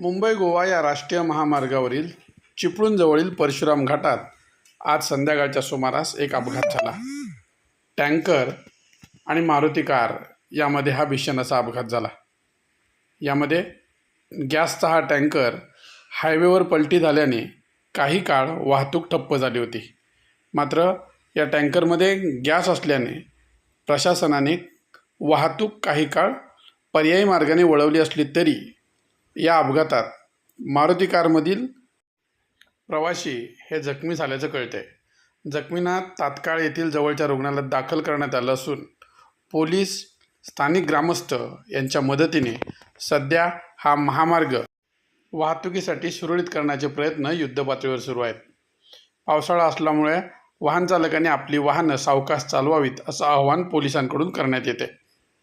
मुंबई गोवा या राष्ट्रीय महामार्गावरील चिपळूणजवळील परशुराम घाटात आज संध्याकाळच्या सुमारास एक अपघात झाला. टँकर आणि मारुती कार यामध्ये हा भीषण असा अपघात झाला. यामध्ये गॅसचा हा टँकर हायवेवर पलटी झाल्याने काही काळ वाहतूक ठप्प झाली होती. मात्र या टँकरमध्ये गॅस असल्याने प्रशासनाने वाहतूक काही काळ पर्यायी मार्गाने वळवली असली तरी या अपघातात मारुती कारमधील प्रवाशी हे जखमी झाल्याचं कळते जखमींना तात्काळ येथील जवळच्या रुग्णालयात दाखल करण्यात आलं असून पोलीस स्थानिक ग्रामस्थ यांच्या मदतीने सध्या हा महामार्ग वाहतुकीसाठी सुरळीत करण्याचे प्रयत्न युद्धपातळीवर सुरू आहेत. पावसाळा असल्यामुळे वाहन चालकांनी आपली वाहनं सावकाश चालवावीत असं आवाहन पोलिसांकडून करण्यात येते